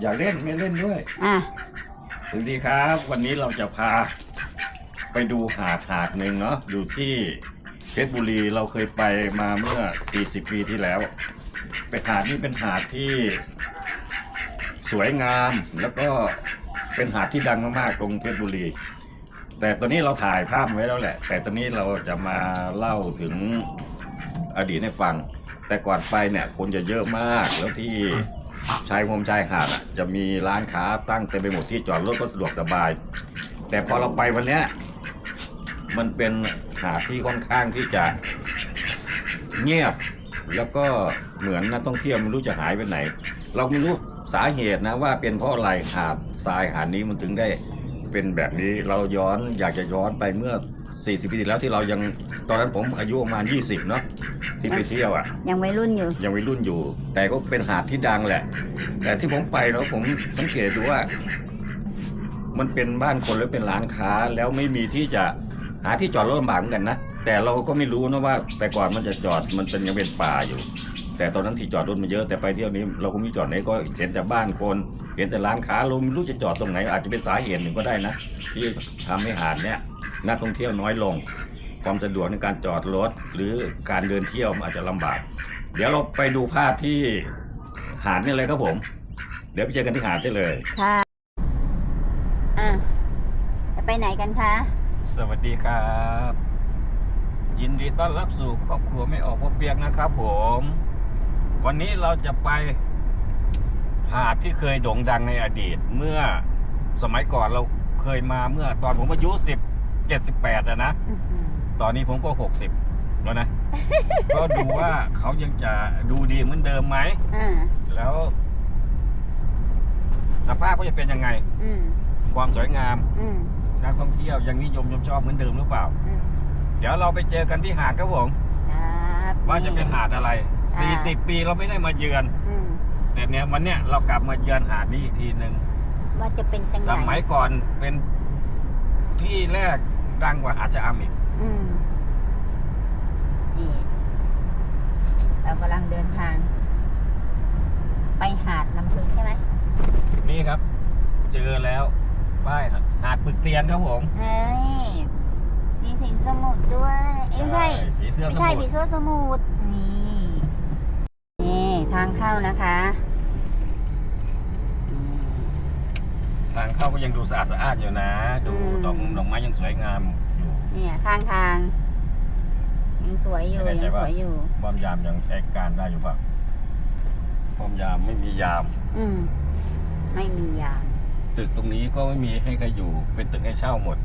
อยากเล่นไม่เล่นด้วยอะสวัสดีครับ วันนี้เราจะพา ไปดูหาดหาดหนึ่งเนาะอยู่ที่เพชรบุรีเราเคยไปมาเมื่อ 40 ปีที่แล้ว เป็นหาดนี้เป็นหาดที่สวยงามแล้วก็เป็นหาดที่ดังมากๆตรงเพชรบุรี แต่ตอนนี้เราถ่ายภาพไว้แล้วแหละ แต่ตอนนี้เราจะมาเล่าถึงอดีตให้ฟัง แต่ก่อนไปเนี่ยคนจะเยอะมากแล้วที่ ชายโฮมชายหาดอะ จะมีร้านค้าตั้งเต็มไปหมดที่จอดรถก็สะดวกสบาย แต่พอเราไปวันเนี้ยมันเป็นหาดที่ค่อนข้างที่จะเงียบ แล้วก็เหมือนนักท่องเที่ยวไม่รู้จะหายไปไหน เราไม่รู้สาเหตุนะว่าเป็นเพราะอะไรหาดทรายหาดนี้มันถึงได้เป็นแบบนี้เราย้อนอยากจะย้อนไปเมื่อ 40 ปีที่แล้วที่เรายังตอนนั้นผมอายุประมาณ 20 เนาะที่ไปเที่ยวอะ ยังวัยรุ่นอยู่ ยังวัยรุ่นอยู่ แต่ก็เป็นหาดที่ดังแหละ แต่ที่ผมไปแล้วผมสังเกตดูว่า มันเป็นบ้านคนหรือเป็นร้านค้าแล้วไม่มีที่จะหาที่จอดรถลำบากเหมือนกันนะแต่เราก็ไม่รู้นะว่า แต่ก่อนมันจะจอดมันเป็นยังเป็นป่าอยู่ แต่ตอนนั้นที่จอดรถมันเยอะแต่ไปเที่ยวนี้ เราก็ไมีจอดไหนก็เห็นแต่บ้านคนเห็นแต่ร้านค้าเราไม่รู้จะจอดตรงไหนอาจจะเป็นสาเหตุหนึ่งก็ได้นะที่ทำให้หาดเนี้ย นักท่องเที่ยวน้อยลง ความสะดวกในการจอดรถ หรือการเดินเที่ยวมันอาจจะลำบาก เดี๋ยวเราไปดูภาพที่หาดนี่เลยครับผม เดี๋ยวไปเจอกันที่หาดได้เลย ค่ะอะจะไปไหนกันคะ สวัสดีครับ ยินดีต้อนรับสู่ครอบครัวไม่ออกพบเปียกนะครับผม วันนี้เราจะไปหาดที่เคยโด่งดังในอดีต เมื่อสมัยก่อนเราเคยมาเมื่อตอนผมอายุสิบ เจ็ดสิบแปดนะอื้อหือตอนนี้ผมก็หกสิบแล้วนะ ก็ดูว่าเขายังจะดูดีเหมือนเดิมไหมอ่าแล้ว สภาพก็จะเป็นยังไงอืมความสวยงามอืมนักท่องเที่ยวยังนิยมยมชอบเหมือนเดิมหรือเปล่าอืมเดี๋ยวเราไปเจอกันที่หาดครับผมครับว่าจะเป็นหาดอะไรอ่า40 ปีเราไม่ได้มาเยือนอืมแต่เนี้ยวันเนี้ยเรากลับมาเยือนหาดนี้อีกทีหนึ่งว่าจะเป็นจังสไหนมัยก่อนเป็นที่แรก ดังกว่าหาดชะอำอีกอืมนี่เรากำลังเดินทาง ไปหาดลำพึงใช่ไหมนี่ครับ เจอแล้วป้ายหาดปึกเตียนครับผมเฮ้ยมีสินสมุทรด้วยเอ้ยไม่ใช่ผีเสื้อไม่สใช่มุผีทรเสื้อสมุทรนี่นี่ทางเข้านะคะนี่ ทางเข้าก็ยังดูสะอาดสะอาดอยู่นะ ดูดอกมุมดอกไม้ยังสวยงามอยู่เนี่ยข้างทางยังสวยอยู่ไม่ยังแน่ใจสว่าวยอยู่ป้อมยามยังใช้การได้อยู่เปล่าป้อมยามไม่มียาม อืมไม่มียางตึกตรงนี้ก็ไม่มีให้ใครอยู่ เป็นตึกให้เช่าหมด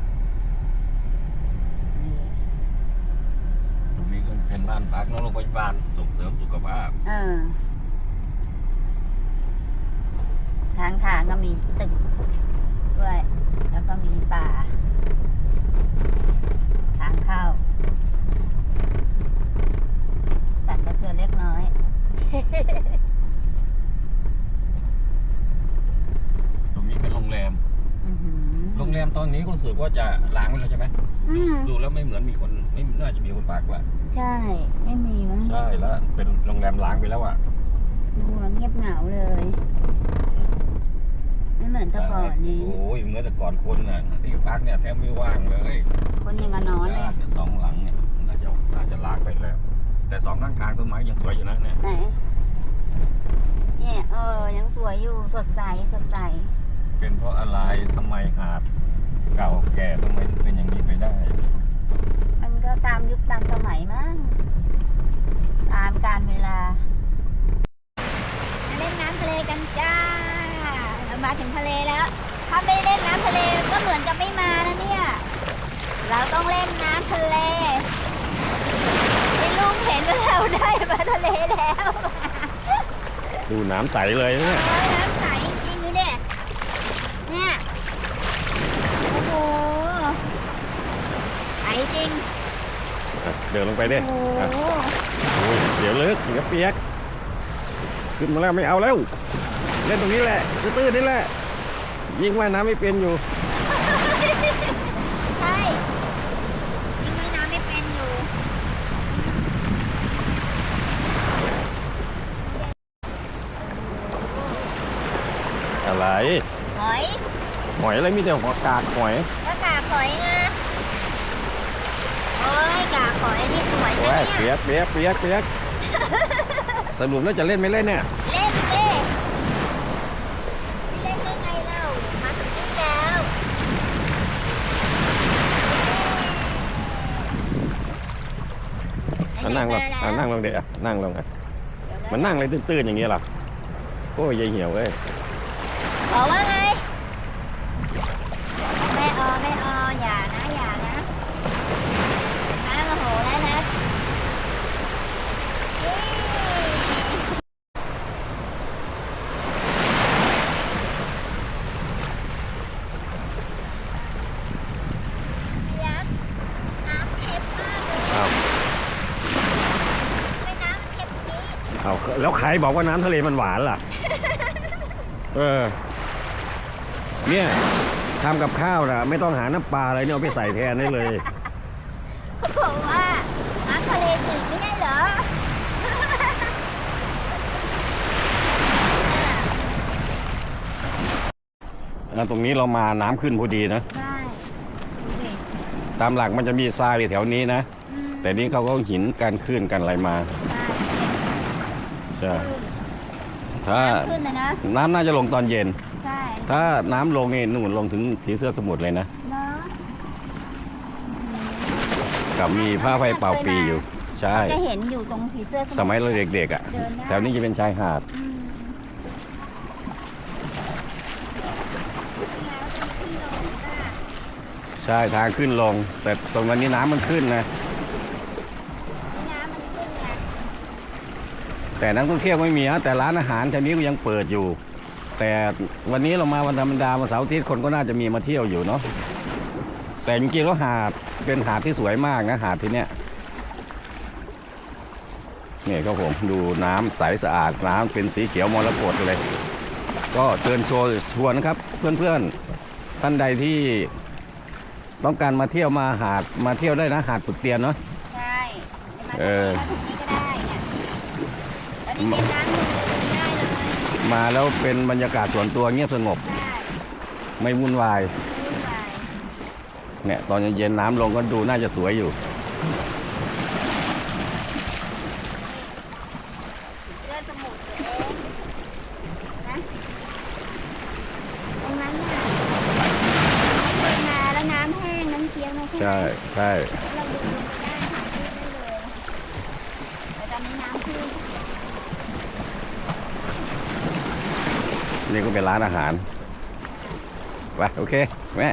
นี่ตรงนี้ก็เป็นบ้านพักนอกโรงพยาบาลส่งเสริมสุขภาพ เออ ทางทางก็มีตึกด้วย แล้วก็มีป่า ทางเข้าสั่นกระเทือนเล็กน้อยตรงนี้เป็นโรงแรม อื้อหือ โรงแรมตอนนี้ก็รู้สึกว่าจะล้างไปแล้วใช่ไหมอืดูมดูแล้วไม่เหมือนมีคนไม่น่าจะมีคนปากว่าใช่ ไม่มีมั้งใช่แล้วเป็นโรงแรมล้างไปแล้วอะดูเงียบเหงาเลยไม่ เหมือนแต่ก่อนนี้ โอ้ยเหมื่อนแต่ก่อนคนน่ะที่พักเนี่ยแทบไม่ว่างเลยคนยังกับนอนเลยญาติเนี่ยสองหลังเนี่ยน่าจะน่าจะล้างไปแล้ว แต่สองข้างทางต้นไม้ยังสวยอยู่นะเนี่ยไหน เนี่ยเออ ยังสวยอยู่สดใสสดใส เป็นเพราะอะไรทำไมหาดเก่าแก่ทำไมถึงเป็นอย่างนี้ไปได้ มันก็ตามยุคตามสมัยมั้ง ตามการเวลามาเล่นน้ำทะเลกันจ้าเรา มาถึงทะเลแล้ว ถ้าไม่เล่นน้ำทะเลก็เหมือนจะไม่มานะเนี่ย เราต้องเล่นน้ำทะเลให้ลุงเห็นว่าเราได้มาทะเลแล้วดูน้ำใสเลยเนี่ยเออน้ำใสจริงดูเนี่ย เนี่ย โอ้โห ใสจริงเดินลงไปดิโอ้อะโห โอ้ยเดี๋ยวเลิกเดี๋ยวเปียก ขึ้นมาแล้วไม่เอาแล้ว เล่นตรงนี้แหละตื้นๆนี่แหละ ยิงว่ายน้ำไม่เป็นอยู่ ใช่ยังว่ายน้ำไม่เป็นอยู่ อะไรหอยหอยอะไรมีแต่หัวกากหอยก็กากหอยไงโอ้ยกากหอยนี่สวยนะโอ้ยเนี่ย เปียกเปียกเปียกเปียก สรุปแล้วจะเล่นไม่เล่นเนี่ย เล่นเล่ไม่เล่นได้ไงเล่ามาถึงนี่แล้วอะนั่งลงอะนั่งลงเดี๋ยวอะนั่งลงอะมันนั่งอะไรตื้นๆอย่างเงี้ยเหรอโอ้ยยายเหี่ยวเอ้ย บอกว่าไงแม่ออแม่อออย่านะอย่านะน้าโมโหแล้วนะเฮ้ยเปียกน้ำเค็มมากเลย อ้าว ไม่น้ำเค็มนี้ เอา แล้วใครบอกว่าน้ำทะเลมันหวานล่ะ เออ เนี่ยทำกับข้าวนะไม่ต้องหาน้ำปลาอะไรเนี่ยเอาไปใส่แทนได้เลยเขาบอกว่าน้ำทะเลจืดไม่ได้เหรอแล้วตรงนี้เรามาน้ำขึ้นพอดีนะใช่ดูดิตามหลักมันจะมีทรายอยู่แถวนี้นะ อืมแต่นี่เขาก็หินกันขึ้นกันอะไรมา ใช่ใช่ถ้าขึ้นนะนะน้ำน่าจะลงตอนเย็น ใช่ถ้าน้ำลงนี่นู่นลงถึงผีเสื้อสมุทรเลยนะเนาะกับมีผ้าไฟเป่าปีอยู่ ใช่ จะเห็นอยู่ตรงผีเสื้อสมัยเราเด็กๆอะเดินได้ แถวนี้จะเป็นชายหาด อืมแล้วเป็นที่ลงอะใช่ทางขึ้นลง แต่ตรงวันนี้น้ำมันขึ้นนะ แต่นักท่องเที่ยวไม่มีนะแต่ร้านอาหารแถวนี้ก็ยังเปิดอยู่ แต่วันนี้เรามาวันธรรมดาวันเสาร์อาทิตย์คนก็น่าจะมีมาเที่ยวอยู่เนาะแต่จริงๆแล้วหาดเป็นหาดที่สวยมากนะหาดที่เนี้ยเนี่ยครับผมดูน้ำใสสะอาดน้ำเป็นสีเขียวมรกตเลย ก็เชิญชวนชวนนะครับ เพื่อนๆท่านใดที่ต้องการมาเที่ยวมาหาดมาเที่ยวได้นะหาดปึกเตียนเนาะใช่จะมาเออ ตรงนี้ก็ได้เนี่ย ตอนนี้เป็นน้ำลงตรงนี้ได้เลยมาแล้วเป็นบรรยากาศส่วนตัวเงียบสงบใช่ไม่วุ่นวายขึ้นไปเนี่ยตอนเย็นๆน้ำลงก็ดูน่าจะสวยอยู่เสื้อสมุดตัวเองนะตรงนั้นน่ะลงมาแล้วน้ำแห้งน้ำเคี้ยวนะใช่ใช่เราดูลงไปได้หาที่ได้เลยแต่ตอนนี้น้ำขึ้น นี่ก็เป็นร้านอาหารไปโอเคแม่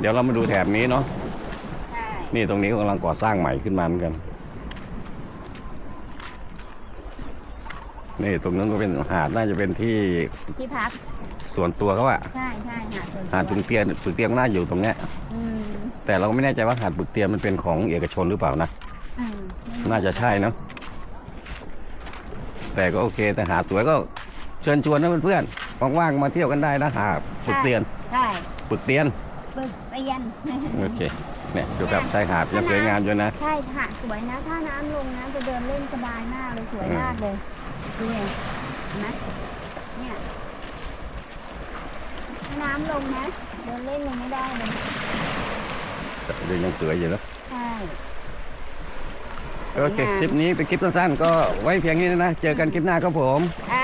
เดี๋ยวเรามาดูแถบนี้เนาะใช่นี่ตรงนี้ก็กำลังก่อสร้างใหม่ขึ้นมาเหมือนกัน นี่ตรงนั้นก็เป็นหาดน่าจะเป็นที่ที่พักส่วนตัวเขาอะใช่ใช่หาดส่วนตัวหาดปึกเตียนปึกเตียนน่าอยู่ตรงเนี้ยอืมแต่เราก็ไม่แน่ใจว่าหาดปึกเตียนมันเป็นของเอกชนหรือเปล่านะอืมน่าจะใช่เนาะแต่ก็โอเคแต่หาดสวยก็เชิญชวนนะเพื่อนๆ ว่างๆมาเที่ยวกันได้นะหาดปึกเตียนใช่ปึกเตียนปึกเตียนโอเคเนี่ยดูครับชายหาดยังสวยงามอยู่นะใช่หาดสวยนะ ถ้าน้ำลงนะจะเดินเล่นสบายมากเลยสวยมากเลยดูเห็นไหมเนี่ยถ้าน้ำลงนะเดินเล่นยังไม่ได้เลยแต่ยังสวยอยู่นะใช่โอเคคลิปนี้เป็นคลิปสั้นๆก็ไว้เพียงนี้นะ เจอกันคลิปหน้าครับผมอ่าอย่า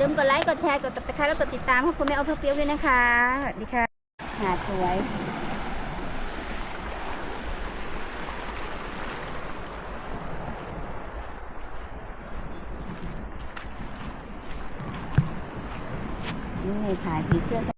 ลืมกดไลค์ กดแชร์ กดติดตามแล้วกดติดตามให้คุณแม่เอาเพื่อเปรี้ยวด้วยนะคะสวัสดีค่ะ หาสวยนี่ถ่ายผีเสื้อ